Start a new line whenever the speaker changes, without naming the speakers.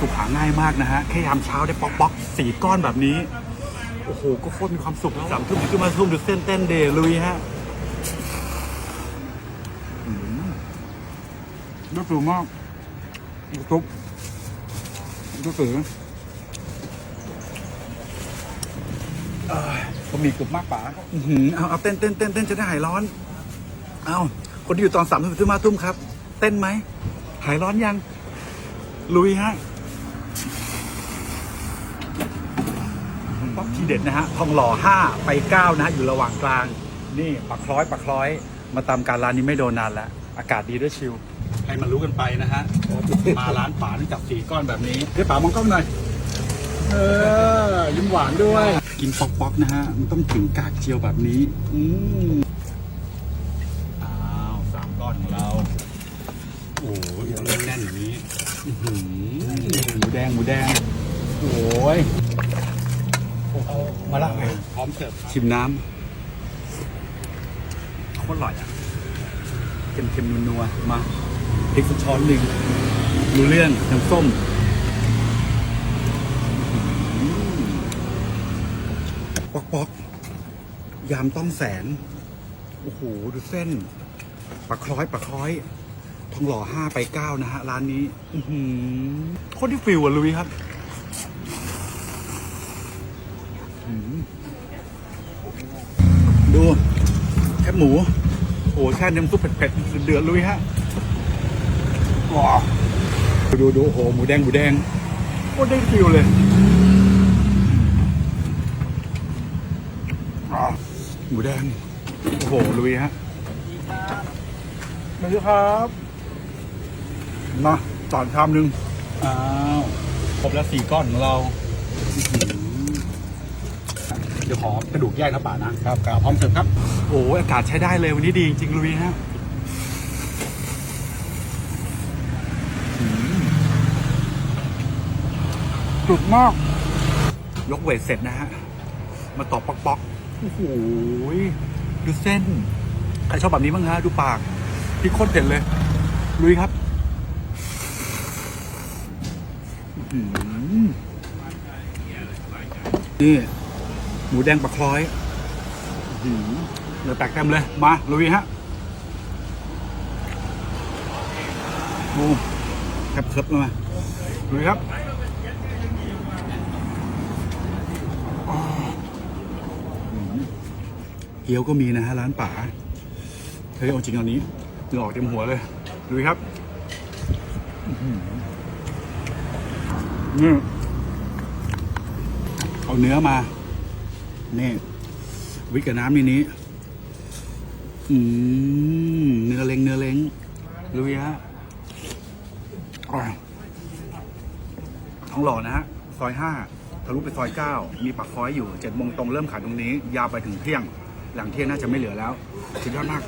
สุขหาง่ายมากนะฮะ แค่ยามเช้าได้ป๊อกป๊อกสี่ก้อนแบบนี้ โอ้โห ก็โคตรมีความสุขแล้วสามทุ่มขึ้นมาทุ่มดูเส้นเต้นเดย์ลุยฮะอืมน่าสูมากทุบก็สือก็มีกลุ่มมากป๋าอื้อหือเอาเอาเต้นเต้นเต้นเต้นจะได้หายร้อน เอาคนที่อยู่ตอนสามทุ่มถึงมาทุ่มครับ เต้นไหม หายร้อนยัง ลุยฮะ ป๊อกทีเด็ดนะฮะทองหล่อห้าไปเก้านะฮะอยู่ระหว่างกลาง นี่ปักคล้อยปักคล้อย มาตามการร้านนี้ไม่โดนนานแล้ว อากาศดีด้วยชิลให้มันรู้กันไปนะฮะ มาร้านป๋านี่จับสี่ก้อนแบบนี้เดี๋ยวป๋ามองกล้องหน่อย เออ ยิ้มหวานด้วย กินป๊อกๆนะฮะ มันต้องถึงกากเจียวแบบนี้ อืมอ้าวสามก้อนของเรา โอ้ยเล่นแน่นอย่างนี้อื้อหือหมูแดงหมูแดง โอ้ย มาละพร้อมเสิร์ฟชิมน้ำโคตรอร่อยอะเค็มๆนัวๆมาพริกสักช้อนหนึ่งรู้เรื่องน้ำส้มปอกปอกๆยามต้องแสน โอ้โห ดูเส้นปลาคล้อยปลาคล้อย ทองหล่อห้าไปเก้านะฮะ ร้านนี้ อือหือโคตรที่ฟิลอะลุยครับอื้อหือ ดูแคบหมู โอ้โหแช่น้ำซุปเผ็ดๆเดือดลุยฮะว้าดูดูโอ้โหหมูแดงหมูแดงโคตรได้ฟิลเลยหมูแดง โอ้โหลุยฮะมาดูครับมาจอนชามหนึ่งอ้าวครบแล้วสี่ก้อนของเรา ดี๋ยวขอกระดูกแยกนะป่านะครับครับพร้อมเสิร์ฟครับ โอ้โหอากาศใช้ได้เลยวันนี้ดีจริงๆลุยฮะอื้อหือสุดมาก ยกเวทเสร็จนะฮะ มาตอบป๊อกป๊อกๆโอ้โหดูเส้น ใครชอบแบบนี้บ้างฮะ ดูปากพริกโคตรเผ็ดเลย ลุยครับอื้อหือนี่ หมูแดงปลาคล้อยอื้อหือเดี๋ยวแตกเต็มเลย มาลุยฮะโอ้แคบเคิบมาลุยครับเกี๊ยวก็มีนะฮะร้านป๋าเฮ้ยเอาจริงเอานี้เหงื่อออกเต็มหัวเลยดูดิครับอื้ออนี่เอาเนื้อมา นี่วิกกับน้ำในนี้ อืมเนื้อเล้งเนื้อเล้งลุยฮะอะท้องหล่อนะฮะ ซอยห้าทะลุไปซอยเก้ามีปักคอยอยู่เจ็ดโมงตรงเริ่มขายตรงนี้ ยาวไปถึงเที่ยง หลังเที่ยงน่าจะไม่เหลือแล้วสุดยอดมาก